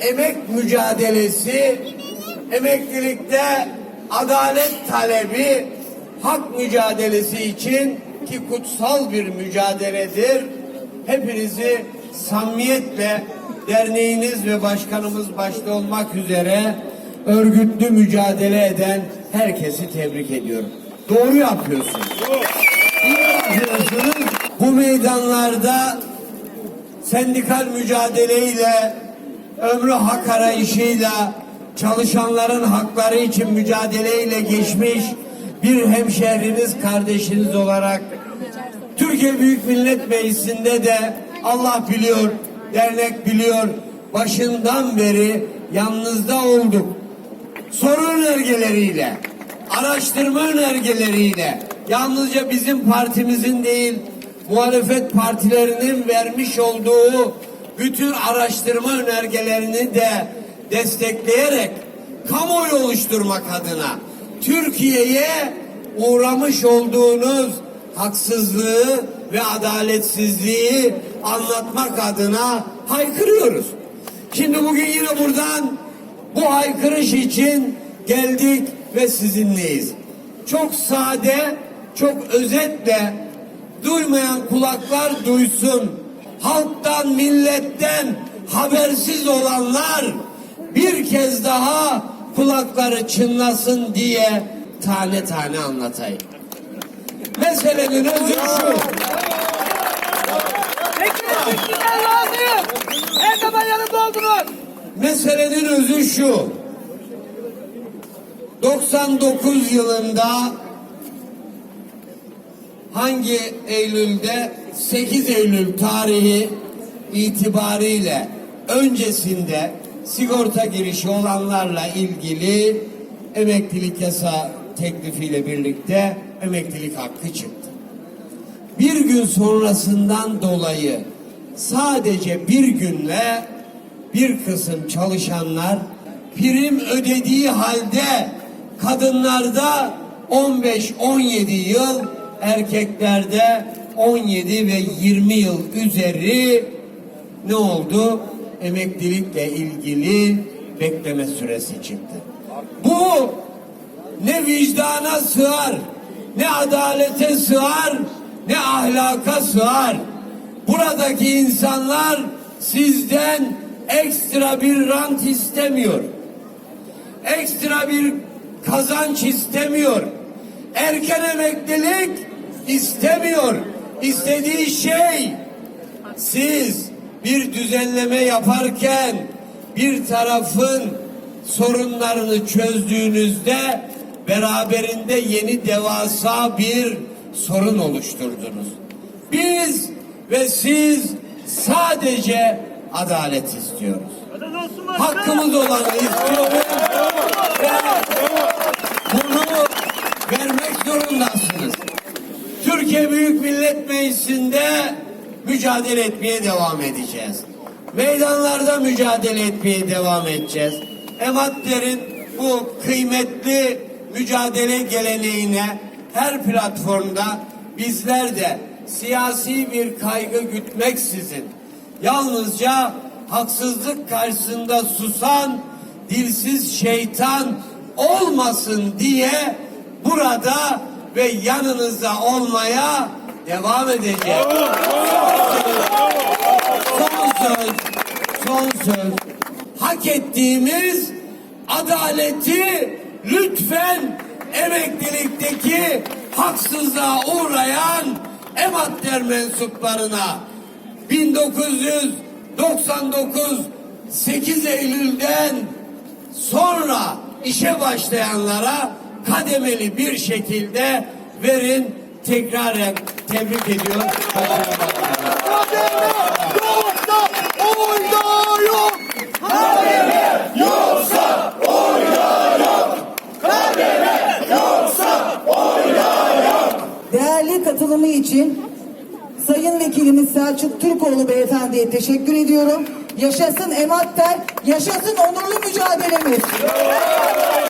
emek mücadelesi, emeklilikte adalet talebi, hak mücadelesi için ki kutsal bir mücadeledir. Hepinizi samimiyetle derneğiniz ve başkanımız başta olmak üzere örgütlü mücadele eden herkesi tebrik ediyorum. Doğru yapıyorsunuz. İyi yapıyorsunuz. Bu meydanlarda sendikal mücadeleyle, ömrü hak arayışıyla, çalışanların hakları için mücadeleyle geçmiş bir hemşehriniz, kardeşiniz olarak Türkiye Büyük Millet Meclisi'nde de Allah biliyor, dernek biliyor, başından beri yanınızda olduk. Soru önergeleriyle, araştırma önergeleriyle, yalnızca bizim partimizin değil, muhalefet partilerinin vermiş olduğu bütün araştırma önergelerini de destekleyerek kamuoyu oluşturmak adına Türkiye'ye uğramış olduğunuz haksızlığı ve adaletsizliği anlatmak adına haykırıyoruz. Şimdi bugün yine buradan bu haykırış için geldik ve sizinleyiz. Çok sade, çok özetle duymayan kulaklar duysun. Halktan, milletten habersiz olanlar bir kez daha kulakları çınlasın diye tane tane anlatayım. Meselenin özü şu. Peki sizden razıyım. Her zaman yanımda oldunuz. Meselenin özü şu. 99 yılında hangi Eylül'de 8 Eylül tarihi itibariyle öncesinde sigorta girişi olanlarla ilgili emeklilik yasa teklifiyle birlikte emeklilik hakkı çıktı. Bir gün sonrasından dolayı sadece bir günle bir kısım çalışanlar prim ödediği halde kadınlarda 15-17 yıl erkeklerde 17 ve 20 yıl üzeri ne oldu? Emeklilikle ilgili bekleme süresi çıktı. Bu ne vicdana sığar, ne adalete sığar, ne ahlaka sığar. Buradaki insanlar sizden ekstra bir rant istemiyor. Ekstra bir kazanç istemiyor. Erken emeklilik istemiyor. İstediği şey siz bir düzenleme yaparken bir tarafın sorunlarını çözdüğünüzde beraberinde yeni devasa bir sorun oluşturdunuz. Biz ve siz sadece adalet istiyoruz. Hakkımız olanı istiyoruz ve bunu vermek zorundasınız. Türkiye Millet Meclisi'nde mücadele etmeye devam edeceğiz. Meydanlarda mücadele etmeye devam edeceğiz. Ematler'in bu kıymetli mücadele geleneğine her platformda bizler de siyasi bir kaygı gütmeksizin yalnızca haksızlık karşısında susan dilsiz şeytan olmasın diye burada ve yanınızda olmaya devam edeceğiz. Son söz, son söz. Hak ettiğimiz adaleti lütfen emeklilikteki haksızlığa uğrayan ematler mensuplarına 1999 8 Eylül'den sonra işe başlayanlara kademeli bir şekilde verin. Tekrar tebrik ediyorum. Değerli katılımı için Sayın Vekilimiz Selçuk Türkoğlu Beyefendi'ye teşekkür ediyorum. Yaşasın Ematler, yaşasın onurlu mücadelemiz.